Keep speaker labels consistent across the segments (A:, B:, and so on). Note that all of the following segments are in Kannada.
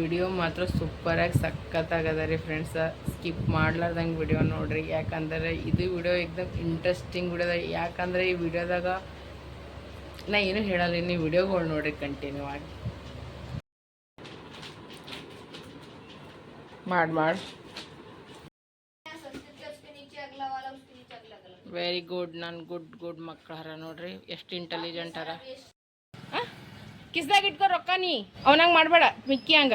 A: ವಿಡಿಯೋ ಮಾತ್ರ ಸೂಪರಾಗಿ ಸಖತ್ತಾಗದ ರೀ ಫ್ರೆಂಡ್ಸ ಸ್ಕಿಪ್ ಮಾಡ್ಲಾರ್ದಂಗೆ ವಿಡಿಯೋ ನೋಡ್ರಿ. ಯಾಕಂದರೆ ಇದು ವಿಡಿಯೋ ಏಕ್ದಮ್ ಇಂಟ್ರೆಸ್ಟಿಂಗ್ ವಿಡಿಯೋ ಯಾಕಂದರೆ ಈ ವಿಡಿಯೋದಾಗ ನಾ ಏನು ಹೇಳಲ್ಲ ನೀವು ವಿಡಿಯೋಗಳು ನೋಡ್ರಿ ಕಂಟಿನ್ಯೂ ಆಗಿ. ಮಾಡಿ ಮಾಡಿ. ವೆರಿ ಗುಡ್ ನನ್ ಗುಡ್ ಗುಡ್ ಮಕ್ಕಳ ಹರ ನೋಡ್ರಿ. ಎಷ್ಟು ಇಂಟೆಲಿಜೆಂಟ್ ಹರ ಕಿಸ್ದಾಗ ಇಟ್ಕೋ ರೊಕ್ಕ ನೀ ಅವನಂಗೆ ಮಾಡಬೇಡ ಮಿಕ್ಕಿ ಹಂಗ.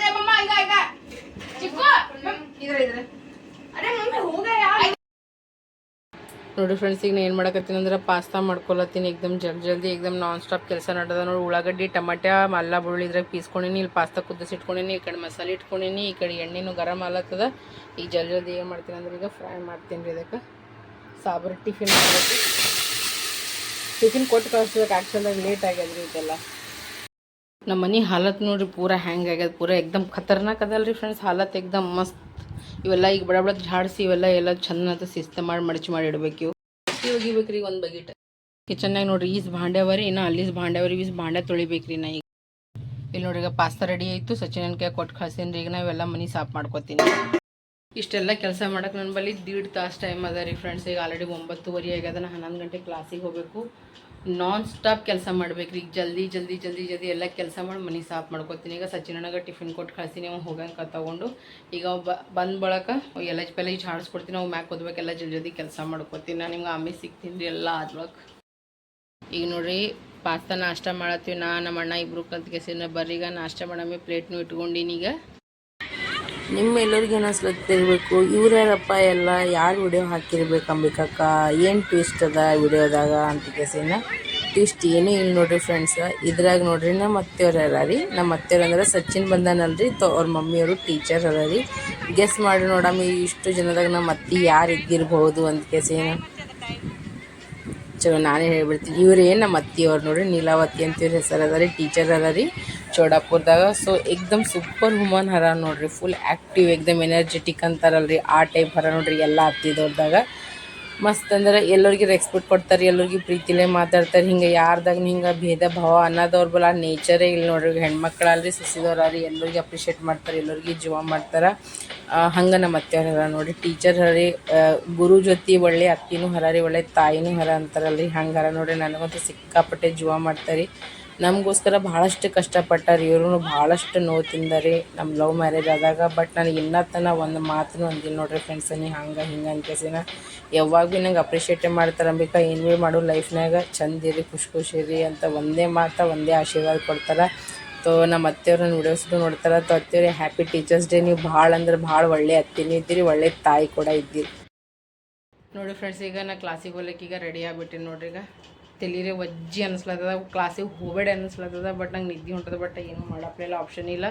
A: ನೋಡಿ ಫ್ರೆಂಡ್ಸ್ ಈಗ ನಾನು ಏನು ಮಾಡಕತ್ತೀನಿ ಅಂದ್ರೆ ಪಾಸ್ತಾ ಮಾಡ್ಕೊಳತ್ತೀನಿ ಏಕ್ದಮ್ ಜಲ್ ಜಲ್ದಿ ಏಕ್ದಮ್ ನಾನ್ ಸ್ಟಾಪ್ ಕೆಲಸ ನಡೆದ ನೋಡಿ. ಉಳ್ಳಾಗಡ್ಡಿ ಟಮಾಟ್ಯ ಮಲ್ಲ ಬೆಳ್ಳುಳ್ಳಿ ಇದ್ರಾಗ ಪೀಸ್ಕೊಂಡಿನಿ. ಇಲ್ಲಿ ಪಾಸ್ತಾ ಕುದಿಸಿಟ್ಕೊಂಡಿನಿ ಈ ಕಡೆ ಮಸಾಲೆ ಇಟ್ಕೊಂಡಿನಿ. ಈ ಕಡೆ ಎಣ್ಣೆನೂ ಗರಂ ಆಲತ್ತದ ಈಗ ಜಲ್ ಜಲ್ದಿ ಏನು ಮಾಡ್ತೀನಿ ಅಂದ್ರೆ ಈಗ ಫ್ರೈ ಮಾಡ್ತೀನಿ ರೀ ಇದಕ್ಕೆ. ಸಾಬ್ರ ಟಿಫಿನ್ ಮಾಡಬೇಕು. ಟಿಫಿನ್ ಕೊಟ್ಟು ಕಳಿಸ್ಬೇಕು. ಆ್ಯಕ್ಚುಲಾಗಿ ಲೇಟ್ ಆಗ್ಯದ್ರಿ ಇದೆಲ್ಲ. ನಮ್ಮ ಮನೆ ಹಾಲತ್ ನೋಡ್ರಿ, ಪೂರಾ ಹ್ಯಾಂಗ್ ಆಗ್ಯದ. ಪೂರ ಎಕ್ದಮ್ ಖತರ್ನಾಕ್ ಅದಲ್ರಿ ಫ್ರೆಂಡ್ಸ್ ಹಾಲತ್ ಎಕ್ದಮ್ ಮಸ್ತ್. ಇವೆಲ್ಲ ಈಗ ಬಡ ಬಡ ಝಾಡಿಸಿ ಇವೆಲ್ಲ ಎಲ್ಲ ಚಂದ ಅಂತ ಶಿಸ್ತು ಮಾಡಿ ಮಡಚಿ ಮಾಡಿ ಇಡಬೇಕು. ಇವಾಗ ಇವು ಒಗಿಬೇಕ್ರಿ ಒಂದು ಬಗಿಟ್ ಕಿಚನ್ನಾಗ ನೋಡ್ರಿ ಈಸ್ ಭಾಂಡ್ಯಾವರಿ ಇನ್ನು ಅಲ್ಲಿಸ್ ಭಾಂಡ್ಯಾವರಿ ಈಸ್ ಭಾಂಡೆ ತೊಳಿಬೇಕ್ರಿ ನಾ ಈಗ. ಇಲ್ಲಿ ನೋಡ್ರಿ ಈಗ ಪಾಸ್ತಾ ರೆಡಿ ಆಯಿತು ಸಚಿನ್ ಕೈ ಕೊಟ್ಟು ರೀ ಈಗ ನಾವೆಲ್ಲ ಮನೆ ಸಾಫ್ ಮಾಡ್ಕೊತೀನಿ. ಇಷ್ಟೆಲ್ಲ ಕೆಲಸ ಮಾಡೋಕೆ ನನ್ನ ಬಳಿ ದೀಡ್ ತಾಸು ಟೈಮ್ ಅದ ರೀ ಫ್ರೆಂಡ್ಸ್ ಈಗ ಆಲ್ರೆಡಿ ಒಂಬತ್ತುವರೆ ಆಗ್ಯದ, ನಾ ಹನ್ನೊಂದು ಗಂಟೆ ಕ್ಲಾಸಿಗೆ ಹೋಗಬೇಕು. ನಾನ್ ಸ್ಟಾಪ್ ಕೆಲಸ ಮಾಡ್ಬೇಕು ಈಗ ಜಲ್ದಿ ಜಲ್ದಿ ಜಲ್ದಿ ಜಲ್ದಿ ಎಲ್ಲ ಕೆಲಸ ಮಾಡಿ, ಮನೆ ಸಾಫ್ ಮಾಡ್ಕೊತೀನಿ. ಈಗ ಸಚಿನಣ್ಣಗೆ ಟಿಫಿನ್ ಕೊಟ್ಟು ಕಳ್ಸೀನಿ, ಅವ ಹೋಗಂಕ ತಗೊಂಡು. ಈಗ ಅವ ಬ, ಬಂದ ಬಳಕ ಎಲ್ಲ ಪೆಲ್ಲ ಹಾಡಿಸ್ಕೊಡ್ತೀನಿ. ಅವು ಮ್ಯಾಕ್ ಓದ್ಬೇಕೆಲ್ಲ ಜಲ್ದಿ ಜಲ್ದಿ ಕೆಲಸ ಮಾಡ್ಕೊತೀನಿ. ನಾನು ನಿಮ್ಗೆ ಆಮೇಲೆ ಸಿಗ್ತೀನಿ ರೀ ಎಲ್ಲ ಆದ್ವಾಗ ಈಗ ನೋಡ್ರಿ, ಪಾಸ್ತಾ ನಾಷ್ಟ ಮಾಡತ್ತೀವಿ ನಾ ನಮ್ಮ ಅಣ್ಣ ಇಬ್ರು ಕಲ್ತ್ಕೆಸಿನ ಬರ್ರಿ ಈಗ ನಾಷ್ಟ ಮಾಡಮ್ಮಿ ಪ್ಲೇಟ್ನು ಇಟ್ಕೊಂಡಿನಿ ಈಗ
B: ನಿಮ್ಮ ಎಲ್ಲರಿಗೂ ಏನು ಅನ್ಸ್ಲತ್ತಿರ್ಬೇಕು ಇವ್ರು ಯಾರಪ್ಪ ಎಲ್ಲ ಯಾರು ವಿಡಿಯೋ ಹಾಕಿರ್ಬೇಕು ಅಂಬಿಕಕ್ಕ? ಏನು ಟ್ವಿಸ್ಟ್ ಅದ ವಿಡಿಯೋದಾಗ ಅಂತ ಕೇಸಿನ? ಟ್ವಿಸ್ಟ್ ಏನೂ ಇಲ್ಲ ನೋಡ್ರಿ ಫ್ರೆಂಡ್ಸ್ ಇದ್ರಾಗ ನೋಡ್ರಿ ನಮ್ಮ ಅತ್ತೆಯವ್ರು ಅಲ್ಲ ರೀ ನಮ್ಮ ಅತ್ತೆಯವ್ರು ಅಂದ್ರೆ ಸಚಿನ್ ಬಂದಾನಲ್ರಿ. ತೊ, ಅವ್ರ ಮಮ್ಮಿಯವರು ಟೀಚರ್ ಅದ ರೀ ಗೆಸ್ ಮಾಡಿ ನೋಡಮ್ಮ ಇಷ್ಟು ಜನದಾಗ ನಮ್ಮ ಅತ್ತಿ ಯಾರು ಇದ್ದಿರ್ಬೋದು ಅಂತ ಕೇಸಿನ? ಚಲೋ ನಾನೇ ಹೇಳ್ಬಿಡ್ತೀನಿ. ಇವ್ರು ಏನು ನಮ್ಮ ಅತ್ತಿಯವ್ರು ನೋಡ್ರಿ, ನೀಲಾವತಿ ಅಂತ ಇವ್ರ ಹೆಸರು ಅದ ರೀ ಟೀಚರ್ ಅದ ರೀ ಚೋಡಾಪುರದಾಗ. ಸೊ ಎಕ್ದಮ್ ಸೂಪರ್ ವುಮನ್ ಹರ ನೋಡ್ರಿ ಫುಲ್ ಆ್ಯಕ್ಟಿವ್ ಎಕ್ದಮ್ ಎನರ್ಜೆಟಿಕ್ ಅಂತಾರಲ್ರಿ, ಆ ಟೈಪ್ ಹರ ನೋಡ್ರಿ, ಎಲ್ಲ ಹತ್ತಿದವ್ರದಾಗ ಮಸ್ತ್ ಅಂದ್ರೆ ಎಲ್ಲರಿಗೆ ರೆಸ್ಪೆಕ್ಟ್ ಕೊಡ್ತಾರೆ, ಎಲ್ಲರಿಗೆ ಪ್ರೀತಿಲೇ ಮಾತಾಡ್ತಾರೆ. ಹಿಂಗೆ ಯಾರ್ದಾಗ ಹಿಂಗೆ ಭೇದ ಭಾವ ಅನ್ನೋದವ್ರ ಬಲ ನೇಚರೇ ಇಲ್ಲಿ ನೋಡ್ರಿ. ಹೆಣ್ಮಕ್ಳಲ್ರಿ ಸಸಿದವ್ರಿ ಎಲ್ಲರಿಗೆ ಅಪ್ರಿಷಿಯೇಟ್ ಮಾಡ್ತಾರೆ, ಎಲ್ಲರಿಗೆ ಜೀವ ಮಾಡ್ತಾರೆ. ಹಂಗೆ ನಮ್ಮ ಹರ ನೋಡ್ರಿ. ಟೀಚರ್ ಹರಿ ಗುರು ಜೊತೆ ಒಳ್ಳೆ, ಅತ್ತಿನೂ ಹರ ರೀ, ಒಳ್ಳೆ ತಾಯಿನೂ ಹರ ಅಂತಾರಲ್ರಿ. ಹಂಗೆ ನೋಡ್ರಿ. ನನಗಂತೂ ಸಿಕ್ಕಾಪಟ್ಟೆ ಜೀವ ಮಾಡ್ತಾರೆ ನಮಗೋಸ್ಕರ ಭಾಳಷ್ಟು ಕಷ್ಟಪಟ್ಟಾರೆ. ಇವ್ರೂ ಭಾಳಷ್ಟು ನೋವು ತಿಂದಾರಿ. ನಮ್ಮ ಲವ್ ಮ್ಯಾರೇಜ್ ಆದಾಗ. ಬಟ್ ನನಗೆ ಇನ್ನೂ ತನ ಒಂದು ಮಾತನ್ನು ಅಂದಿಲ್ಲ ನೋಡ್ರಿ ಫ್ರೆಂಡ್ಸ್ ನೀ ಹಂಗೆ, ಹಿಂಗೆ ಅನ್ಕೇಸಿನ. ಯಾವಾಗ ಭೀ ನಂಗೆ ಅಪ್ರಿಷಿಯೇಟ್ ಮಾಡ್ತಾರೆ ಅಂಬಿಕಾ. ಏನು ಭೀ ಮಾಡು ಲೈಫ್ನಾಗ ಚಂದ ಇರಿ, ಖುಷಿ ಖುಷಿ ಇರಿ ಅಂತ ಒಂದೇ ಮಾತು, ಒಂದೇ ಆಶೀರ್ವಾದ ಕೊಡ್ತಾರೆ. ತೋ ನಮ್ಮ ಅತ್ತೆಯವ್ರು ನನ್ನ ವಿಡಿಯೋಸ್ಗೂ ನೋಡ್ತಾರೆ. ತೋ ಅತ್ತೆಯವ್ರಿಗೆ ಹ್ಯಾಪಿ ಟೀಚರ್ಸ್ ಡೇ ನೀವು ಭಾಳ ಅಂದ್ರೆ ಭಾಳ ಒಳ್ಳೆ ಅತ್ತೆನೂ ಇದ್ದೀರಿ, ಒಳ್ಳೆ ತಾಯಿ ಕೂಡ ಇದ್ದೀರಿ.
A: ನೋಡಿ ಫ್ರೆಂಡ್ಸ್ ಈಗ ನಾ ಕ್ಲಾಸಿಗೆ ಹೋಗ್ಲಿಕ್ಕೆ ಈಗ ರೆಡಿ ಆಗಿಬಿಟ್ಟಿನಿ ನೋಡ್ರಿ ಈಗ. ತಲೀರೆ ವಜ್ಜಿ ಅನಿಸ್ಲತ್ತದ ಕ್ಲಾಸಿಗೆ ಹೋಗಬೇಡ ಅನಿಸ್ಲತ್ತದ ಬಟ್ ನಂಗೆ ನಿದ್ದೆ ಹೊಂಟದ ಬಟ್ ಏನು ಮಾಡಪ್ಲೆಲ್ಲ ಆಪ್ಷನ್ ಇಲ್ಲ.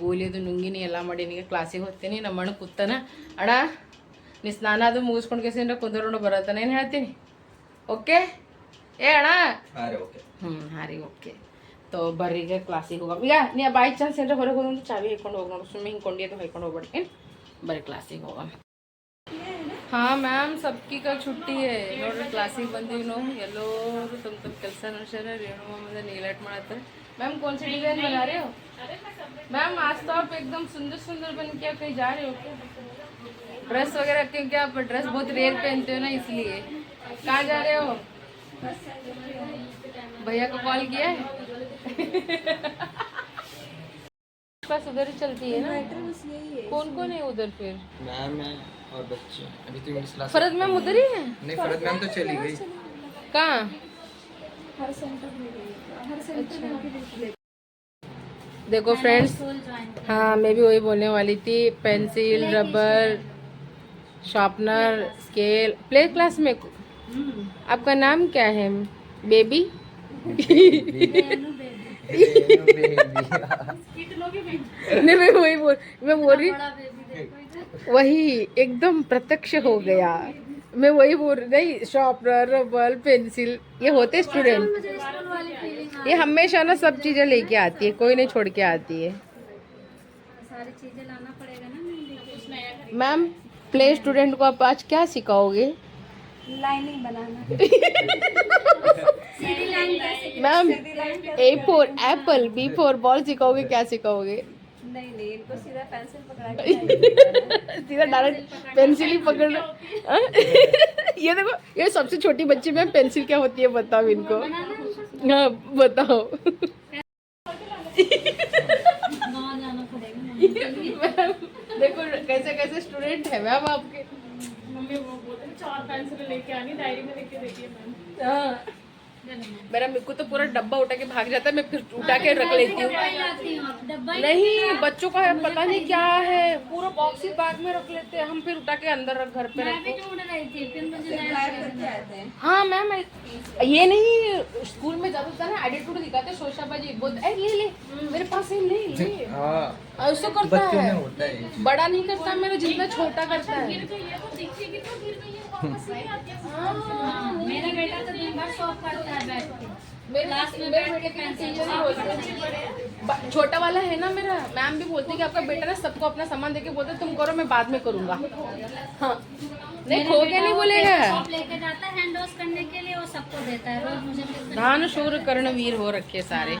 A: ಗೋಲಿದು ನುಂಗಿನಿ ಎಲ್ಲ ಮಾಡಿ ನಿನಗೆ ಕ್ಲಾಸಿಗೆ ಹೋಗ್ತೀನಿ ನಮ್ಮ ಅಣ್ಣ ಕೂತಾನ ಅಣ್ಣ ನೀ ಸ್ನಾನ ಅದು ಮುಗಿಸ್ಕೊಂಡು ಕೇಸಿಂದ ಕುಂದರ್ಕೊಂಡು ಬರತ್ತಾನೆ ಏನು ಹೇಳ್ತೀನಿ? ಓಕೆ? ಏ ಅಣ್ಣ? ಹ್ಞೂ ಹಾಂ ರೀ ಓಕೆ. ತೋ ಬರ್ರಿಗೆ ಕ್ಲಾಸಿಗೆ ಹೋಗ ಈಗ ನೀ ಬೈ ಚಾನ್ಸ್ ಏನಾರ ಹೊರಗೆ ಹೋಗಿ ಚಾವಿ ಹಾಕೊಂಡು ಹೋಗಿ ನೋಡು ಸುಮ್ಮನೆ ಹಿಂಗೆ ಕೊಂಡಿ ಅದು ಹೈಕೊಂಡು ಹೋಗ್ಬೇಡಿ ಬರ್ರಿ ಕ್ಲಾಸಿಗೆ ಹೋಗಮ್. हाँ मैम सबकी का छुट्टी है ನೋಡ್ರಿ ಕ್ಲಾಸಿಗೆ ಬಂದೀವಿ ನಾವು ಎಲ್ಲರೂ ತಮ್ಮ ತಮ್ಮ ಕೆಲಸ ನಡೆಸ್ಯಾರ ರೇಣು ಮಮ್ಮದ नीलट ಮಾಡತ್ತಾರೆ मैम कौन सी डिजाइन बना रहे हो मैम आज तो आप एकदम सुंदर सुंदर बन के कहीं जा रहे हो क्या ड्रेस वगैरह क्योंकि आप ड्रेस बहुत रेयर पहनते हो ना इसलिए कहाँ जा रहे हो भैया को कॉल किया है बस उधर ही चलती है ना? कौन कौन है उधर फिर?
C: मैम है और बच्चे अभी तो इंग्लिश क्लास
A: फरद मैम उधर ही है?
C: नहीं फरद मैम तो चली गई।
A: कहाँ? देखो फ्रेंड्स हाँ। मैं भी वही बोलने वाली थी। Pencil rubber sharpener scale play class में। आपका नाम क्या है? बेबी नहीं मैं वही बोल मैं बोल रही वही एकदम प्रत्यक्ष हो गया। मैं वही बोल रही नहीं शॉर्पनर रबर पेंसिल ये होते स्टूडेंट ये हमेशा ना सब चीज़ें लेके आती है कोई नहीं छोड़ के आती है।
D: सारी चीज़ें लाना पड़ेगा ना मेहंदी के
A: मैम प्ले स्टूडेंट को आप आज क्या सिखाओगे?
D: Lining banana.
A: Ma'am A for apple B for ball सिखाओगे क्या सिखाओगे?
D: नहीं नहीं इनको सीधा पेंसिल पकड़ा
A: सीधा डायरेक्ट पेंसिल ही पकड़ हाँ? ये देखो ये सबसे छोटी बच्ची में पेंसिल क्या होती है बताओ इनको। हाँ बताओ। देखो कैसे कैसे स्टूडेंट है मैम आपके?
E: मम्मी वो बोलते चार पेंसिल लेके आनी डायरी में लिख के देखिए मैम।
A: हाँ। मेरा मेरे को तो पूरा डब्बा उठा के भाग जाता है मैं फिर उठा के रख लेती हूँ।
D: हूँ ही
A: नहीं बच्चों का है पता नहीं क्या है पूरा बॉक्स ही बैग में रख लेते हैं हम फिर उठा के अंदर रख घर पे
D: मैं
A: रखो।
D: भी ढूंढ रही थी फिर मुझे नया
A: हाँ। मैम ये नहीं स्कूल में था ना एटीट्यूड दिखाते शोशाबाजी बोलते "ए, ले ले मेरे पास है ले ले।
C: हाँ।
A: उसको करता है।
C: है ये।
A: बड़ा नहीं करता मेरा जितना छोटा करता है।
D: मेरा बेटा तो दिन भर शॉप करता है बैठ के। क्लास में बैठ के
A: के
D: पेंसिल
A: टीचर ही बोलते ब- छोटा वाला है ना मेरा मैम भी बोलती है कि आपका बेटा ना सबको अपना सामान देके बोलते तुम करो मैं बाद में करूँगा। हाँ। नहीं खो के नहीं बोलेगा।
D: लेके जाता है हैंड वॉश करने के लिए वो सबको देता है। रोज मुझे
A: दान शूर कर्णवीर हो रखे सारे।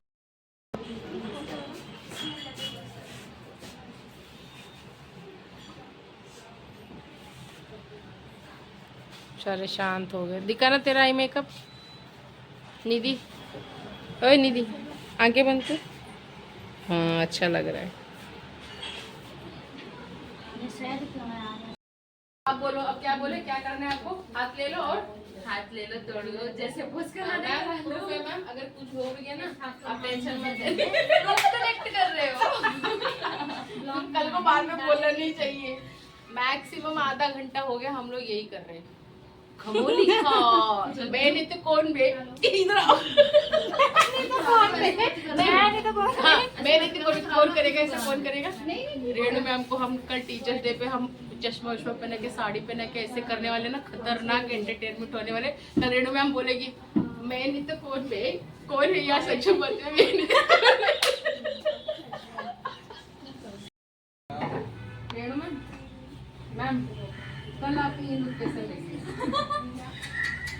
A: सारे शांत हो गए। दिखा ना तेरा आई मेकअप निधि। ओए निधि आँखें बंद कर। हाँ अच्छा लग रहा है।
D: है है
A: आप बोलो अब क्या बोले? क्या करना है आपको? हाथ ले लो और हाथ ले लो तोड़ लो जैसे पोस्ट करना है। मैम। अगर कुछ हो भी गया ना आप टेंशन मत ले कनेक्ट कर रहे हो। कल को बाद में बोलना नहीं चाहिए। मैक्सिमम आधा घंटा हो गया हम लोग यही कर रहे हैं। खमोली खा बे नहीं तो कौन बे? इधर आओ नहीं तो कौन बे नहीं तो कौन हाँ, तो कौन करेगा ऐसा कौन करेगा? रेणु मैम को हम कल टीचर्स डे पे हम चश्मा उश्मा पहन के साड़ी पहन के ऐसे करने वाले ना खतरनाक एंटरटेनमेंट होने वाले। तो रेणु मैम बोलेगी मैं नहीं तो कौन बे? कौन है यार सच में बोलते हैं, मैं नहीं तो- रेणु मैम मैम कल आप ये लुक कैसे लेंगे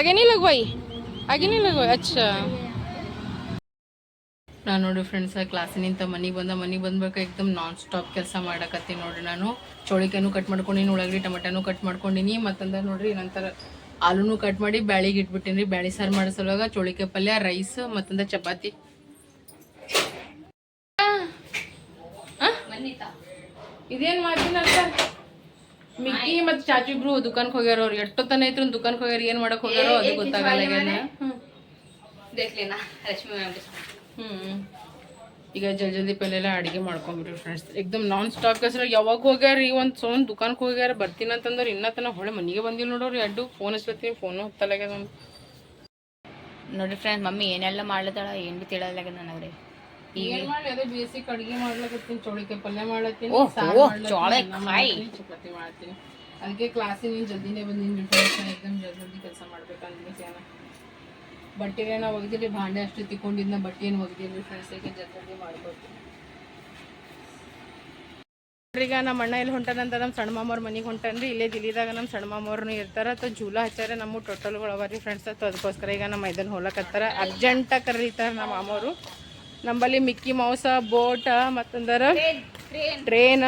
A: आगे नहीं लगवाई आगे नहीं लगवाई अच्छा ನಾನು ನೋಡಿ ಫ್ರೆಂಡ್ಸ್ ಕ್ಲಾಸಿನಿಂದ ಮನೆಗೆ ಬಂದ ಮನೆಗೆ ಬಂದ್ಬೇಕು ಎಕ್ದಮ್ ನಾನ್ ಸ್ಟಾಪ್ ಕೆಲಸ ಮಾಡಕತ್ತೀನಿ ನೋಡ್ರಿ ನಾನು ಚೋಳಿಕಾನು ಕಟ್ ಮಾಡ್ಕೊಂಡಿನಿ ಉಳ್ಳಾಗಡ್ಡಿ ಟೊಮೆಟೊನು ಕಟ್ ಮಾಡ್ಕೊಂಡಿನಿ ಮತ್ತಂದ ನೋಡ್ರಿ ನಂತರ ಆಲೂನು ಕಟ್ ಮಾಡಿ ಬ್ಯಾಳಿಗೆ ಇಟ್ಬಿಟ್ಟಿನಿ ಬ್ಯಾಳಿ ಸಾರು ಮಾಡೋ ಸಲುವಾಗ ಚೋಳಿಕಾಯಿ ಪಲ್ಯ ರೈಸ್ ಮತ್ತಂದ ಚಪಾತಿ ಇದೇನು ಮಾಡ್ತೀನಿ ಅಂತ ಮಿಕ್ಕಿ ಮತ್ತೆ ಚಾಚು ಇಬ್ರು ದುಕಾನ್ ಹೋಗ್ಯಾರ ಅವ್ರು ಎಷ್ಟೋ ತನ ಐತ್ರ ಹೋಗ್ಯಾರ ಏನ್ ಮಾಡಕ್ ಹೋಗ್ಯಾರ ಅದು ಗೊತ್ತಾಗಲ್ಲ ಹ್ಮ್. ಈಗ ಜಲ್ ಜಲ್ದಿ ಪಲ್ಲೆಲ್ಲ ಅಡಿಗೆ ಮಾಡ್ಕೊಂಬ್ರಿ ಫ್ರೆಂಡ್ಸ್ ಎಕ್ದಮ್ ನಾನ್ ಸ್ಟಾಪ್ ಕೆಸರ ಯಾವಾಗ ಹೋಗ್ಯಾರ ಈ ಒಂದ್ ಸೌನ್ ದುಕಾನ್ಕ್ ಹೋಗ್ಯಾರ ಬರ್ತೀನಿ ಅಂತಂದ್ರೆ ಇನ್ನ ತನ ಹೊಳೆ ಮನೆಗೆ ಬಂದಿಲ್ ನೋಡೋರು ಎಡ್ಡು ಫೋನ್ ಹಚ್ಲತ್ತೀನಿ ಫೋನು ಹತ್ತಲಾಗ್ಯದ
F: ನೋಡಿ ಫ್ರೆಂಡ್ಸ್ ಮಮ್ಮಿ ಏನೆಲ್ಲ ಮಾಡ್ಲತ್ತಾಳ ಏನ್ ಬಿ ತಿಳಿಯಲಾಗ್ಯದ ನನಗೆ
A: ಏನ್ ಮಾಡ್ಲಿ? ಅದೇ ಬೇಸಿಕ್ ಅಡಿಗೆ ಮಾಡ್ಲಕತ್ತೀನಿ ಚೌಳಿಕಾಯಿ ಪಲ್ಯ ಮಾಡ್ಲತ್ತೀನಿ
F: ಓಹ್,
A: ಸಾರ್ ಮಾಡ್ಲತ್ತೀನಿ, ಚಪಾತಿ ಮಾಡ್ತೀನಿ ಅದಕ್ಕೆ ಕ್ಲಾಸಿನ ಜಲ್ದಿನೇ ಬಂದಿನಿ ಫ್ರೆಂಡ್ಸ್ ಎಕ್ದಮ್ ಜಲ್ದಿ ಕೆಲಸ ಮಾಡ್ಬೇಕಂದ್ರೆ ಏನ ಬಟ್ಟೆ ಏನೋ ಒಗ್ದಿರಿ ಭಾಂಡೆ ಅಷ್ಟು ತಿಕ್ಕೊಂಡಿದ್ನ ಬಟ್ಟೆ ಏನು ಒಗ್ದಿರಿ ಫ್ರೆಂಡ್ಸ್ ಈಗ ಜಲ್ದಿ ಮಾಡ್ಕೊಡ್ತೀನಿ ಈಗ ನಮ್ಮ ಅಣ್ಣ ಎಲ್ಲಿ ಹೊಂಟಾನಂತ ನಮ್ಮ ಸಣ್ಣ ಮಾಮವ್ರ ಮನೆಗೆ ಹೊಂಟನ್ರಿ. ಇಲ್ಲೇ ದಿಲ್ಲಿದಾಗ ನಮ್ಮ ಸಣ್ಣ ಮಾಮವ್ರನ್ನ ಇರ್ತಾರ. ತ ಜೂಲ ಹಚ್ಚಾರ ನಮ್ಮ ಟೋಟಲ್ಗಳು ಅವ ರೀ ಫ್ರೆಂಡ್ಸ್ ಅದಕ್ಕೋಸ್ಕರ ಈಗ ನಮ್ಮ ಇದನ್ನ ಹೋಲಕತ್ತಾರ ಅರ್ಜೆಂಟಾಗಿ ಕರೀತಾರೆ ನಮ್ಮ ಮಾಮವರು. ನಂಬಲ್ಲಿ ಮಿಕ್ಕಿ ಮೌಸ ಬೋಟ ಮತ್ತಂದ್ರೆ ಟ್ರೇನ್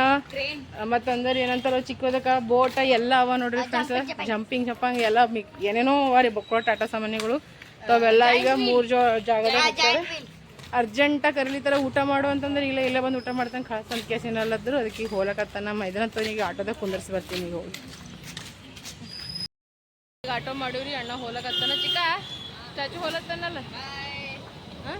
A: ಮತ್ತಂದ್ರೆ ಏನಂತಾರ ಚಿಕ್ಕದಕ್ಕ ಬೋಟ ಎಲ್ಲ ಅವ ನೋಡ್ರಿ ಫ್ರೆಂಡ್ಸ್ ಜಂಪಿಂಗ್ ಜಂಪಂಗ್ ಎಲ್ಲ ಮಿಕ್ ಏನೇನೋ ಅವ ರೀ ಬಕ್ಕಳ ಟಾಟಾ ಸಾಮಾನ್ಯಗಳು. ಅವೆಲ್ಲ ಈಗ ಮೂರು ಜೋ ಜಾಗದಾಗ ಇರ್ತಾರೆ ಅರ್ಜೆಂಟಾಗಿ ಕರೀಲಿತ್ತಾರ ಊಟ ಮಾಡು ಅಂತಂದ್ರೆ ಇಲ್ಲ ಇಲ್ಲೇ ಬಂದು ಊಟ ಮಾಡ್ತಾನೆ ಖಾಸ್ ಅಂತ ಕೇಸಿನಲ್ಲದ್ರು ಅದಕ್ಕೆ ಹೋಲಕತ್ತ ನಮ್ಮ ಇದ್ರಂತ ಈಗ ಆಟೋದಾಗ ಕುಂದರ್ಸಿ ಬರ್ತೀನಿ ಈಗ ಹೋಗಿ. ಈಗ ಆಟೋ ಮಾಡೀವ್ರಿ ಅಣ್ಣ ಹೋಲಕತ್ತಾನ. ಚಿಕ್ಕ ಚಾಚು ಹೋಲತ್ತಾನಲ್ಲ? ಹಾಂ?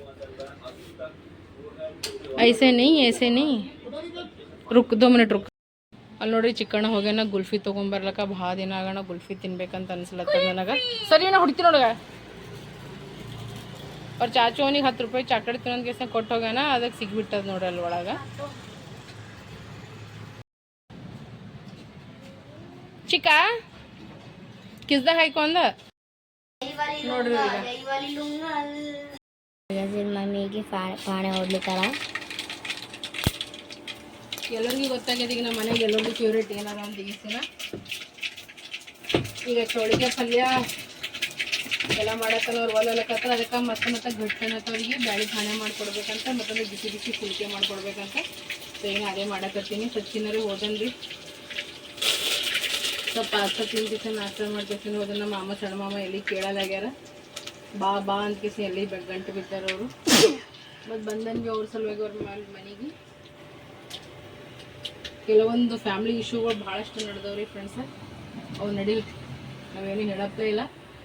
A: ಐಸೆ ನೀ ಐಸೆ ನೀ ರುಕ್ ದೋ ಮಿನಿಟ್ ರುಕ್ ಅಲ್ಲಿ ನೋಡ್ರಿ ಚಿಕ್ಕಣ್ಣ ಹೋಗ್ಯಾನ ಗುಲ್ಫಿ ತೊಗೊಂಬರ್ಲಕ್ಕ ಭಾಳ ದಿನ ಆಗೋಣ ಗುಲ್ಫಿ ತಿನ್ಬೇಕಂತ ಅನ್ಸ್ಲತ್ತದ ನನಗೆ ಸರಿ ನಾ ಹುಡ್ತೀನಿ ನೋಡಗ ಅವ್ರ ಚಾಚು ಅವನಿಗೆ ಹತ್ತು ರೂಪಾಯಿ ಚಾಕಡೆ ತಿನ್ನೋದು ಕೇಸ ಕೊಟ್ಟು ಹೋಗ್ಯಾನ ಅದಕ್ಕೆ ಸಿಗ್ಬಿಟ್ಟದ ನೋಡ್ರಿ ಅಲ್ಲಿ ಒಳಗೆ ಚಿಕ್ಕ ಕಿಸ್ದಾಗ ಹಾಯ್ಕೊಂದ ನೋಡ್ರಿ ಈಗ
G: ಮಮ್ಮಿಗೆ ಪಾಣೆ ಹೊಡ್ಲಿಕ್ಕಾರ?
A: ಎಲ್ಲರಿಗೂ ಗೊತ್ತಾಗ್ಯದ ಈಗ ನಮ್ಮ ಮನೆಗೆ ಎಲ್ಲರಿಗೂ ಫೇವ್ರೇಟ್ ಏನಾರ ಅಂತ ಈಸಿನ ಈಗ ಚೌಳಿಗೆ ಪಲ್ಯ ಎಲ್ಲ ಮಾಡತ್ತಲ್ಲ ಅವ್ರು ಒಲಕತ್ತ ಅದಕ್ಕೆ ಮತ್ತೆ ಮತ್ತೆ ಗಟ್ಟನತ್ತ ಅವ್ರಿಗೆ ಬ್ಯಾಳಿ ಖಾನೆ ಮಾಡ್ಕೊಡ್ಬೇಕಂತ ಮತ್ತೊಂದು ಬಿಸಿ ಬಿಸಿ ಕುಳಿಕೆ ಮಾಡ್ಕೊಡ್ಬೇಕಂತ ಸೊ ಅದೇ ಮಾಡಕತ್ತೀನಿ. ಸಚ್ಚಿನರಿ ಹೋದನ್ರಿ ಸ್ವಲ್ಪ ಹತ್ತು ದಿವಸ ನಾಷ್ಟ ಮಾಡ್ಕೊತೀನಿ. ಹೋದ ನಮ್ಮ ಮಾಮ, ಸಣ್ಣ ಮಾಮ ಎಲ್ಲಿ ಕೇಳಲಾಗ್ಯಾರ ಬಾ ಬಾ ಅಂತ ಕೇಸಿ ಎಲ್ಲಿ ಗಂಟು ಬಿದ್ದಾರ ಅವರು. ಮತ್ತು ಬಂದಂಗೆ ಅವ್ರ ಸಲುವಾಗಿ ಅವ್ರ ಮನೆಗೆ. ಕೆಲವೊಂದು ಫ್ಯಾಮಿಲಿ ಇಶ್ಯೂಗಳು ಭಾಳಷ್ಟು ನಡೆದವ್ರಿ ಫ್ರೆಂಡ್ಸ ಅವು ನಡೀಲಿ. ನಾವೇನು ಹೇಳತ್ತೇ ಇಲ್ಲ.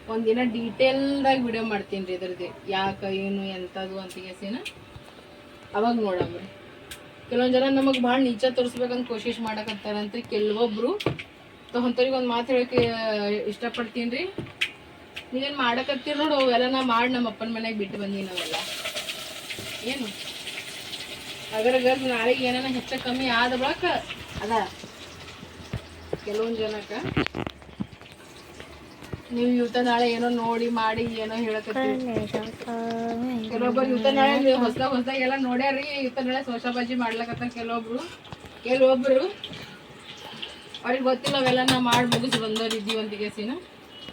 A: ಒಂದಿನ ಡೀಟೇಲ್ದಾಗಿ ವಿಡಿಯೋ ಮಾಡ್ತೀನಿ ರೀ ಇದ್ರದ್ದು. ಯಾಕೆ, ಏನು ಎಂಥದ್ದು ಅಂತ ಕೇಸಿನ. ಅವಾಗ ನೋಡಮ್ರಿ ಕೆಲವೊಂದು ಜನ ನಮಗೆ ಭಾಳ ನೀಚ ತೋರಿಸ್ಬೇಕಂತ ಕೋಶಿಶ್ ಮಾಡಕತ್ತಾರಂತ್ರಿ. ಕೆಲವೊಬ್ರು. ಅಂಥವ್ರಿಗೆ ಒಂದು ಮಾತು ಹೇಳಕ್ಕೆ ಇಷ್ಟಪಡ್ತೀನಿ ರೀ. ನೀವೇನು ಮಾಡಕತ್ತೀರಿ ನೋಡು ಅವೆಲ್ಲ ನಾ ಮಾಡಿ ನಮ್ಮ ಅಪ್ಪನ ಮನೆಗೆ ಬಿಟ್ಟು ಬಂದಿ ನಾವೆಲ್ಲ. ಏನು? ಅದರ ಗರ್ ನಾಳೆಗೆ ಏನಾನ ಹೆಚ್ಚ ಕಮ್ಮಿ ಆದ ಬಳಕ ಅದ. ಕೆಲವೊಂದು ಜನಕ್ಕ ನೀವು ಇವತ್ತ ನಾಳೆ ಏನೋ ನೋಡಿ ಮಾಡಿ ಏನೋ ಹೇಳಕತ್ತೀರಿ. ಕೆಲವೊಬ್ಬರು ಇವತ್ತ ನಾಳೆ ಹೊಸ ಹೊಸದಾಗ ಎಲ್ಲ ನೋಡ್ಯಾರಿ ಇವತ್ತ ನಾಳೆ ಬಜ್ಜಿ ಮಾಡ್ಲಕತ್ತಾರ ಕೆಲವೊಬ್ರು. ಕೆಲವೊಬ್ರು ಅವ್ರಿಗೆ ಗೊತ್ತಿಲ್ಲ ಅವೆಲ್ಲ ನಾ ಮಾಡಿ ಮುಗಿಸಿ ಬಂದವ್ರು ಇದ್ದೀವಿ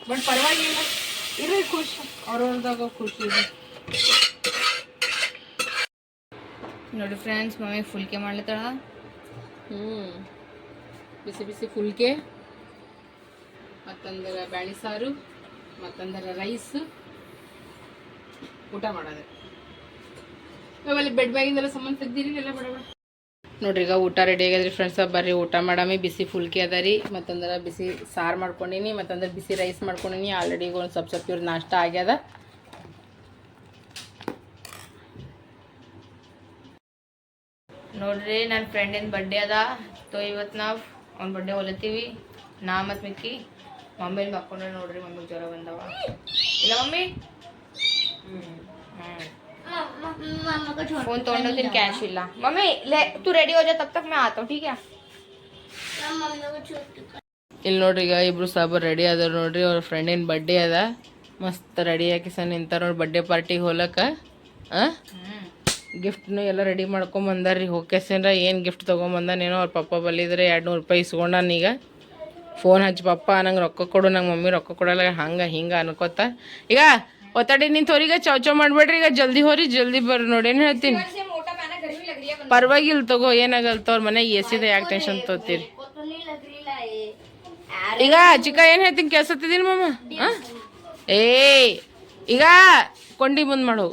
A: ಬಟ್ ಪರವಾಗಿಲ್ಲ. ಇರ್ರಿ ಖುಷಿ. ಅವ್ರವ್ರದಾಗ ಖುಷಿ ಇದೆ.
F: ನೋಡಿ ಫ್ರೆಂಡ್ಸ್ ಮಮ್ಮಿ ಫುಲ್ಕೆ ಮಾಡ್ಲತ್ತಾಳ?
A: ಹ್ಞೂ ಬಿಸಿ ಬಿಸಿ ಫುಲ್ಕೆ ಮತ್ತಂದ್ರೆ ಬ್ಯಾಳಿ ಸಾರು ಮತ್ತಂದ್ರೆ ರೈಸ್ ಊಟ ಮಾಡೋದು. ಇವಾಗ ಬೆಡ್ ಬ್ಯಾಗಿಂದೆಲ್ಲ ಸಂಬಂಧ ತೆಗ್ದಿರಿ ಎಲ್ಲ ಬಡ ಬಡ. ನೋಡ್ರಿ, ಈಗ ಊಟ ರೆಡಿ ಆಗ್ಯದ್ರಿ ಫ್ರೆಂಡ್ಸ್ ಬರ್ರಿ ಊಟ ಮಾಡಾಮಿ. ಬಿಸಿ ಫುಲ್ಕಿ ಅದ ರೀ. ಮತ್ತಂದ್ರೆ ಬಿಸಿ ಸಾರು ಮಾಡ್ಕೊಂಡೀನಿ. ಮತ್ತಂದ್ರೆ ಬಿಸಿ ರೈಸ್ ಮಾಡ್ಕೊಂಡೀನಿ. ಆಲ್ರೆಡಿ ಒಂದು ಸ್ವಲ್ಪ ಸ್ವಲ್ಪ ಇವ್ರ ನಾಷ್ಟ ಆಗ್ಯದ.
F: ನೋಡ್ರಿ ನನ್ನ ಫ್ರೆಂಡಿನ ಬರ್ಡೇ ಅದ. ತೋ ಇವತ್ತು ನಾವು ಅವ್ನ ಬರ್ಡೇ ಹೊಲತ್ತೀವಿ ನಾ ಮತ್ತು ಮಿಕ್ಕಿ. ಮಮ್ಮಿಲಿ ಮಕ್ಕೊಂಡ್ರೆ ನೋಡ್ರಿ, ಮಮ್ಮಿಗೆ ಜ್ವರ ಬಂದವ. ಇಲ್ಲ ಮಮ್ಮಿ? फोन तोड़ने दिन कैश ಇಲ್ಲ मम्मी ले तू रेडी हो जा तब तक मैं आता हूँ ठीक है
A: ಇಲ್ಲಿ ನೋಡ್ರಿ ಈಗ ಇಬ್ರು ಸಾಬರ್ ರೆಡಿ ಅದಾರ ನೋಡ್ರಿ ಅವ್ರ ಫ್ರೆಂಡಿನ ಬರ್ಡೇ ಅದ ಮಸ್ತ್ ರೆಡಿ ಹಾಕಿ ಸಹ ನಿಂತಾರ ನೋಡಿ ಬರ್ಡೇ ಪಾರ್ಟಿಗೆ ಹೋಲಕ್ಕ ಗಿಫ್ಟ್ನು ಎಲ್ಲ ರೆಡಿ ಮಾಡ್ಕೊಂಬಂದಾರ್ರಿ ಹೋಗ್ಕೆಸೇನ್ರ ಏನು ಗಿಫ್ಟ್ ತೊಗೊಂಬಂದಾನೇನೋ ಅವ್ರ ಪಪ್ಪ ಬಲ್ಲಿದ್ರೆ ಎರಡು ನೂರು ರೂಪಾಯಿ ಇಸ್ಕೊಂಡಾನ ಈಗ ಫೋನ್ ಹಚ್ಚಿ ಪಪ್ಪ ನಂಗೆ ರೊಕ್ಕ ಕೊಡು ನಂಗೆ ಮಮ್ಮಿ ರೊಕ್ಕ ಕೊಡಲ್ಲ ಹಂಗೆ ಹಿಂಗೆ ಅನ್ಕೋತ ಈಗ ಒತ್ತಡಿ ನಿಂತು ಹೊರಿಗೆ ಚೌ ಚೌ ಮಾಡ್ಬೇಡ್ರಿ, ಈಗ ಜಲ್ದಿ ಹೋರಿ, ಜಲ್ದಿ ಬರ್ರಿ ನೋಡಿ, ಏನು ಹೇಳ್ತೀನಿ? ಪರವಾಗಿಲ್ಲ ತಗೋ ಏನಾಗಲ್ಲ ಮನೆ ಎ ಸಿದ ಯಾಕೆ ಟೆನ್ಷನ್ ತಗೋತೀರಿ? ಈಗ ಚಿಕ್ಕ ಏನ್ ಹೇಳ್ತೀನಿ ಕೆಲ್ಸತ್ತಿದ್ದೀನಿ ಮಮ್ಮ? ಏ ಈಗ ಕೊಂಡಿ ಮುಂದ್ ಮಾಡು.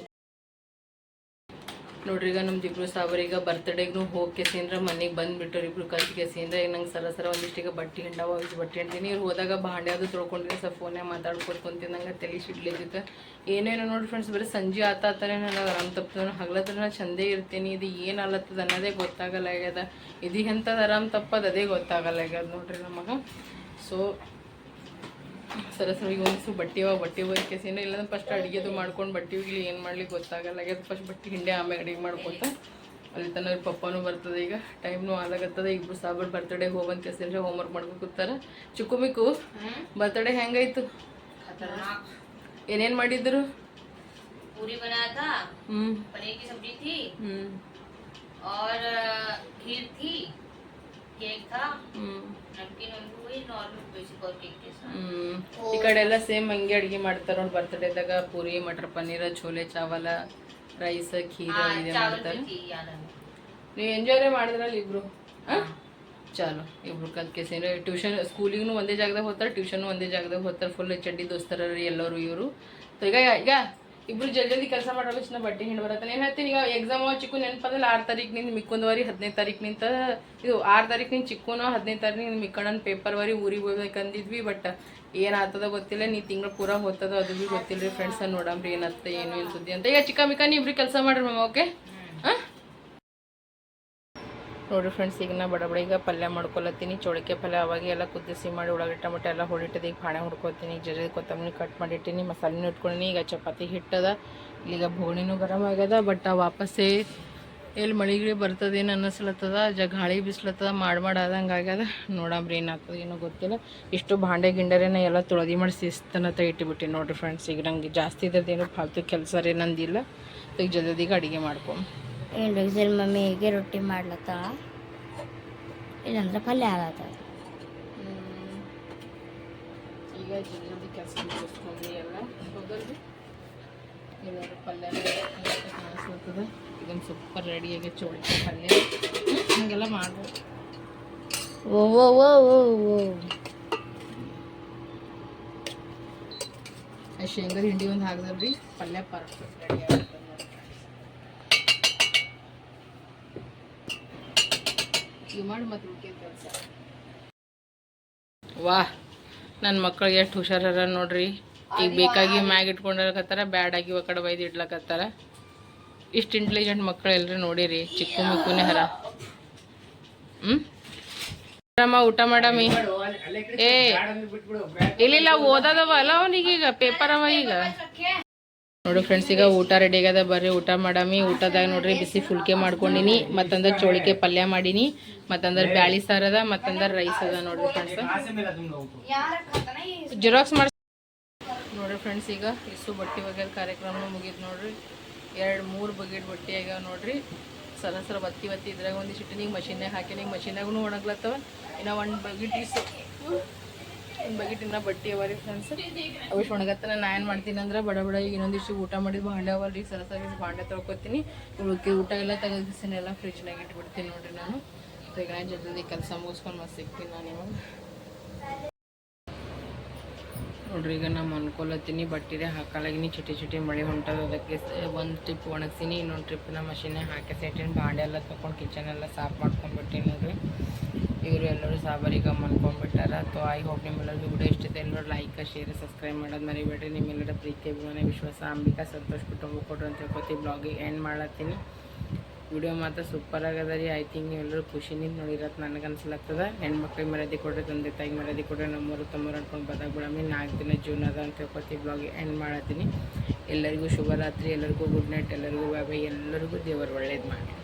A: ನೋಡ್ರಿ, ಈಗ ಇಬ್ರು ಸಾಬರ್ ಈಗ ಬರ್ತ್ಡೇಗೂ ಹೋಗಿ ಕೆಸಿಂದ್ರ ಮನೆಗೆ ಬಂದ್ಬಿಟ್ಟು ಇಬ್ರು ಕಲ್ತು ಕೆಸಿಂದ್ರ ಈಗ ನಂಗೆ ಸರ ಸರ ಈಗ ಬಟ್ಟೆ ಹಿಂಡವ, ಇಷ್ಟು ಬಟ್ಟೆ ಹಿಂಡ್ತೀನಿ. ಇವ್ರು ಹೋದಾಗ ಬಾಂಡೆ ಅದು ತೊಳ್ಕೊಂಡಿರಿ ಸ್ವಲ್ಪ ಫೋನೇ ಮಾತಾಡ್ಕೊಳ್ಕೊಂತೀನಿ ನಂಗೆ ತಲೆ ಸಿಡ್ಲಿದ್ದಿತ್ತು ಏನೇನೋ ನೋಡಿ ಫ್ರೆಂಡ್ಸ್ ಬರೀ ಸಂಜೆ ಆತ ಆತಾನೆ ಆರಾಮ ತಪ್ತದ ಹಗಲತ್ರ ನಾ ಚಂದೇ ಇರ್ತೀನಿ. ಇದು ಏನು ಅಲ್ಲತ್ತದ ಅನ್ನೋದೇ ಗೊತ್ತಾಗಲ್ಲ ಆಗ್ಯದ. ಇದು ಎಂಥದ್ದು ಆರಾಮ್ ತಪ್ಪದ ಅದೇ ಗೊತ್ತಾಗಲ್ಲ ಆಗ್ಯದ ನೋಡ್ರಿ ನಮಗೆ. ಸೊ ಸರಸ್ವರಿಗೆ ಒಂದಿವ್ಸ ಬಟ್ಟೆ ಅವ ಬಟ್ಟೆ ಒಯ್ಕೆಸಿನ ಇಲ್ಲಂದ್ರೆ ಫಸ್ಟ್ ಅಡುಗೆದು ಮಾಡ್ಕೊಂಡು ಬಟ್ಟೆ ಒಗಿಲಿ ಏನು ಮಾಡ್ಲಿಕ್ಕೆ ಗೊತ್ತಾಗಲ್ಲ ಆಗ್ಯದ ಫಸ್ಟ್ ಬಟ್ಟೆ ಹಿಂಡೆ ಆಮೇಲೆ ಅಡುಗೆ ಮಾಡ್ಕೊತ ಅಲ್ಲಿ ತನಕ ಇವ್ರ ಪಪ್ಪನೂ ಬರ್ತದೆ ಈಗ ಟೈಮ್ನು ಆದಾಗತ್ತದ ಇಬ್ರು ಸಾಬರ್ ಬರ್ತಡೇ ಹೋಗಂತ ಹೆಸರು ಹೋಮ್ವರ್ಕ್ ಮಾಡ್ಕೊಂಡು ಕೂತಾರ ಚಿಕ್ಕು ಮಿಕ್ಕು ಬರ್ತಡೇ ಹೆಂಗಾಯ್ತು
F: खतरनाक
A: ಏನೇನು ಮಾಡಿದ್ರು
F: पूरी बनाया था
A: ಹ್ಞೂ
F: पनीर की सब्जी थी
A: ಹ್ಞೂ
F: और अ, खीर थी
A: ಈ ಕಡೆ ಎಲ್ಲ ಸೇಮ್ ಹಂಗೆ ಅಡುಗೆ ಮಾಡ್ತಾರೆ ನೋಡಿ ಬರ್ತಡೇದಾಗ ಪೂರಿ ಮಟರ್ ಪನ್ನೀರ್ ಚೋಲೆ ಚಾವಲ ರೈಸ್ ಖೀರ ಇದೆ ಮಾಡ್ತಾರೆ. ನೀವು ಎಂಜಾಯ್ ಮಾಡಿದ್ರಲ್ಲ ಇಬ್ರು? ಚಾಲು ಇಬ್ರು ಕಲ್ಕೇಸಿನ ಟ್ಯೂಷನ್ ಸ್ಕೂಲಿಗೂ ಒಂದೇ ಜಾಗದಾಗ ಹೋಗ್ತಾರೆ ಟ್ಯೂಷನ್ ಒಂದೇ ಜಾಗದಾಗ ಹೋಗ್ತಾರೆ. ಫುಲ್ ಚಡ್ಡಿ ದೋಸ್ತಾರ ಎಲ್ಲರೂ ಇವರು. ಈಗ ಈಗ ಇಬ್ರು ಜಲ್ದಿ ಜಲ್ದಿ ಕೆಲಸ ಮಾಡೋ ಇಷ್ಟ ಬಟ್ಟೆ ಹಿಂಡ್ ಬರತ್ತೆ ಏನು ಹೇಳ್ತೀನಿ, ಈಗ ಎಕ್ಸಾಮ್ ಚಿಕ್ಕು ನೆನಪದಲ್ಲ ಆರು ತಾರೀಕಿನಿಂದ ಮಿಕ್ಕೊಂದವರಿ, ಹದಿನೈದು ತಾರೀಕಿನಿಂದ ಇದು ಆರು ತಾರೀಕಿನಿಂದ ಚಿಕ್ಕುನು, ಹದಿನೈದು ತಾರೀಕಿನಿಂದ ಮಿಕ್ಕಣ್ಣನ ಪೇಪರ್ ವರಿ ಊರಿಗೆ ಹೋಗ್ಬೇಕಂದಿದ್ವಿ ಬಟ್ ಏನು ಆಗ್ತದ ಗೊತ್ತಿಲ್ಲ, ನೀ ತಿಂಗಳು ಪೂರ ಹೋಗ್ತದ ಅದು ಭೀ ಗೊತ್ತಿಲ್ಲ ರೀ ಫ್ರೆಂಡ್ಸ್ ನೋಡಮ್ರಿ ಏನತ್ತ ಏನು ಏನು ಸುದ್ದಿ ಅಂತ. ಈಗ ಚಿಕ್ಕ ಮಿಕ್ಕ, ನೀ ಇಬ್ರು ಕೆಲಸ ಮಾಡ್ರಿ ಮ್ಯಾಮ್ ಓಕೆ ಹಾಂ? ನೋಡಿರಿ ಫ್ರೆಂಡ್ಸ್ ಈಗ ನಾ ಬಡ ಬಡ ಈಗ ಪಲ್ಯ ಮಾಡ್ಕೊಳತ್ತೀನಿ ಚೋಳಿಕೆ ಪಲ್ಯ ಅವಾಗ ಎಲ್ಲ ಕುದಿಸಿ ಮಾಡಿ ಉಳ್ಳಾಗಡ್ಡಿ ಟೊಮೆಟೊ ಎಲ್ಲ ಹೊಡಿಟ್ಟದ ಈಗ ಭಾಣೆ ಹುಡ್ಕೊತೀನಿ ಜರಿ ಕೊತ್ತಂಬರಿ ಕಟ್ ಮಾಡಿಟ್ಟಿನಿ, ಮಸಾಲೆನೂ ಇಟ್ಕೊಂಡಿನಿ, ಈಗ ಚಪಾತಿ ಹಿಟ್ಟದ, ಈಗ ಬೋಣಿನೂ ಗರಮ್ ಆಗ್ಯದ ಬಟ್ ವಾಪಸ್ಸೇ ಎಲ್ಲಿ ಮಳಿಗಿಳಿ ಬರ್ತದೇನು ಅನ್ನಿಸ್ಲತ್ತದ, ಜ ಗಾಳಿ ಬಿಸ್ಲತ್ತದ, ಮಾಡಿ ಮಾಡಿ ಆದಂಗೆ ಆಗ್ಯದ. ನೋಡಂಬ್ರಿ ಏನಾಗ್ತದೆ, ಏನೋ ಗೊತ್ತಿಲ್ಲ. ಇಷ್ಟು ಭಾಂಡೆ ಗಿಂಡರೇನ ಎಲ್ಲ ತೊಳೆದಿ ಮಾಡಿ ಶಿಸ್ತನತ ಇಟ್ಟುಬಿಟ್ಟಿನಿ ನೋಡಿರಿ ಫ್ರೆಂಡ್ಸ್ ಈಗ ನಂಗೆ ಜಾಸ್ತಿ ಇದ್ದದ್ದೇನು ಫಾಲ್ತು ಕೆಲಸ ರೀ ನಂದಿಲ್ಲ. ಈಗ ಜಲ್ದಿಗೆ ಅಡುಗೆ ಮಾಡ್ಕೊಂಡು
G: ಏನು ಡೀಸೆಲ್ ಮಮ್ಮಿ ಹೇಗೆ ರೊಟ್ಟಿ ಮಾಡ್ಲತ್ತ? ಇಲ್ಲಂದ್ರೆ ಪಲ್ಯ ಆಗತ್ತ
A: ಈಗ ಕೆಲಸ ಮುಗಿಸ್ಕೊಂಡ್ರಿ ಎಲ್ಲ ಪಲ್ಯ ಕಾಣಿಸ್ಲತ್ತದ ಇದೊಂದು ಸೂಪರ್ ರೆಡಿಯಾಗಿ ಚೋಳಿಕೆ ಪಲ್ಯ. ಹೀಗೆಲ್ಲ ಮಾಡ್ಬೋದು
G: ಓ ಓ ಓ ಓ
A: ಶೇಂಗದ ಹಿಂಡಿ ಒಂದು ಬಿ ಪಲ್ಯ ಪರ್ಫೆಕ್ಟ್ ರೆಡಿ ಇವು ಮಾಡಿ ಮತ್ತೆ ಉಳ್ಕೆ ಕೆಲಸ. ವಾಹ್ ನನ್ನ ಮಕ್ಕಳಿಗೆ ಎಷ್ಟು ಹುಷಾರ ನೋಡ್ರಿ. ಈಗ ಬೇಕಾಗಿ ಮ್ಯಾಗ್ ಇಟ್ಕೊಂಡಿರಕತ್ತಾರ ಬ್ಯಾಡ್ ಆಗಿ ಆ ಕಡೆ ಒಯ್ದು ಇಡ್ಲಕತ್ತಾರ. ಇಷ್ಟು ಇಂಟೆಲಿಜೆಂಟ್ ಮಕ್ಕಳು ಎಲ್ರಿ ನೋಡಿರಿ ಚಿಕ್ಕ ಮಿಕ್ಕುನೇ ಹರ. ಹ್ಞೂ ಅಮ್ಮ ಊಟ ಮಾಡಮಿ? ಏ ಇಲ್ಲಿಲ್ಲ ಓದದವ ಅಲ್ಲ ಅವನಿಗೀಗ ಪೇಪರ್ ಅವ ಈಗ. ನೋಡಿ ಫ್ರೆಂಡ್ಸ್ ಈಗ ಊಟ ರೆಡಿ ಆಗ್ಯದ, ಬರ್ರಿ ಊಟ ಮಾಡಮಿ. ಊಟದಾಗ ನೋಡ್ರಿ ಬಿಸಿ ಫುಲ್ಕೆ ಮಾಡ್ಕೊಂಡಿನಿ. ಮತ್ತಂದ್ರೆ ಚೋಳಿಕೆ ಪಲ್ಯ ಮಾಡೀನಿ. ಮತ್ತಂದ್ರೆ ಬ್ಯಾಳಿ ಸಾರದ ಮತ್ತಂದ್ರೆ ರೈಸ್ ಅದ ನೋಡ್ರಿ ಫ್ರೆಂಡ್ಸ್ ಜೆರಾಕ್ಸ್ ಮಾಡಿ ನೋಡ್ರಿ ಫ್ರೆಂಡ್ಸ್ ಈಗ ಇಸು ಬಟ್ಟೆ ಬಗ್ಗೆ ಕಾರ್ಯಕ್ರಮ ಮುಗಿದ್ ನೋಡ್ರಿ. ಎರಡು, ಮೂರು ಬಗೆಟ್ ಬಟ್ಟೆ ಆಗ್ಯಾವ ನೋಡ್ರಿ. ಸರ ಸರ ಬತ್ತಿ ಬತ್ತಿ ಇದ್ರಾಗ ಒಂದಿಷ್ಟು ಇಟ್ಟಿನಿಗೆ ಹಾಕಿ ಹಾಕಿನಿ. ಮಷಿನ್ಯಾಗೂ ಒಣಗ್ಲತ್ತವ. ಇನ್ನ ಒಂದು ಬಗೆಟ್ ಇಸು ಒಂದು ಬಗೆಟ್ ಇನ್ನ ಬಟ್ಟೆ ಅವ ರೀ ಫ್ರೆಂಡ್ಸ್ ಅವಿಷ್ಟು ಒಣಗತ್ತನ ನಾ ಏನು ಮಾಡ್ತೀನಿ ಅಂದ್ರೆ ಬಡ ಬಡ ಈಗ ಇನ್ನೊಂದಿಷ್ಟು ಊಟ ಮಾಡಿದ ಭಾಂಡೆ ಸರಸಾಗಿ ರೀ ಸರ ಸರ ಭಾಂಡೆ ತೊಳ್ಕೊತೀನಿ ಉಳ್ಕೆ ಊಟ ಎಲ್ಲ ತೆಗೆದಿಸಿನೆಲ್ಲ ಫ್ರಿಜ್ನಾಗ ಇಟ್ಬಿಡ್ತೀನಿ ನೋಡ್ರಿ ನಾನು. ನಾನು ಜಲ್ದಿ ಕೆಲಸ ಮುಗಿಸ್ಕೊಂಡು ಮತ್ತೆ ಸಿಗ್ತೀನಿ ನಾನು ಇವಾಗ. ನೋಡ್ರಿ, ಈಗ ನಾನು ಅನ್ಕೊಲತ್ತೀನಿ ಬಟ್ಟಿರೆ ಹಾಕಲಾಗಿನಿ ಚಿಟಿ ಚಿಟಿ ಮಳೆ ಹೊಂಟದ. ಅದಕ್ಕೆ ಒಂದು ಟ್ರಿಪ್ ಒಣಗ್ಸೀನಿ, ಇನ್ನೊಂದು ಟ್ರಿಪ್ ನಮ್ಮ ಮಷೀನೇ ಹಾಕಿ ಸೆಟ್ಟಿನ ಬಾಂಡೆ ಎಲ್ಲ ತೊಗೊಂಡು ಕಿಚನ್ ಎಲ್ಲ ಸಾಫ್ ಮಾಡ್ಕೊಂಡ್ಬಿಟ್ಟಿನಿ ನೋಡ್ರಿ. ಇವರು ಎಲ್ಲರೂ ಸಾಬರೀಗ ಮನ್ಕೊಂಡ್ಬಿಟ್ಟಾರ ತೋ ಐ ಹೋಪ್ ನಿಮ್ಮೆಲ್ಲರಿಗೂ ಕೂಡ ಇಷ್ಟ ಎಲ್ಲರೂ ಲೈಕ್ ಶೇರ್ ಸಬ್ಸ್ಕ್ರೈಬ್ ಮಾಡೋದು ಮರಿಬೇಡ್ರಿ. ನಿಮ್ಮೆಲ್ಲರ ಪ್ರೀತಿ, ಅಭಿಮಾನ, ವಿಶ್ವಾಸ, ಅಂಬಿಕಾ, ಸಂತೋಷ್ ಕುಟುಂಬ ಕೊಡ್ರಿ ಅಂತ ಹೇಳ್ಕೊತಿ. ಬ್ಲಾಗಿಗೆ ಎಂಡ್ ಮಾಡ್ಲತ್ತೀನಿ. ವಿಡಿಯೋ ಮಾತ್ರ ಸೂಪರ್ ಆಗದ ರೀ. ಐ ಥಿಂಕ್ ನೀವೆಲ್ಲರೂ ಖುಷಿನಿಂದ ನೋಡಿರತ್ತೆ ನನಗೆ ಅನ್ಸಲತ್ತದ. ಹೆಣ್ಮಕ್ಳಿಗೆ ಮರ್ಯಾದಿ ಕೊಡ್ರಿ, ತಂದೆ ತಾಯಿಗೆ ಮರ್ಯಾದೆ ಕೊಡ್ರಿ. ನಮ್ಮೂರು, ತಮ್ಮೂರು ಅನ್ಕೊಂಡು ಬದಾಗ ಬಿಡಮಿ ನಾಲ್ಕು ದಿನ ಜೂನ್ ಅದ ಅಂತ ಹೇಳ್ಕೊತಿ. ಬ್ಲಾಗ್ ಎಂಡ್ ಮಾಡತ್ತೀನಿ ಎಲ್ಲರಿಗೂ ಶುಭರಾತ್ರಿ. ಎಲ್ಲರಿಗೂ ಗುಡ್ ನೈಟ್ ಎಲ್ಲರಿಗೂ ಬಾಯ್ ಬಾಯ್ ಎಲ್ಲರಿಗೂ ದೇವರು ಒಳ್ಳೇದು ಮಾಡಿ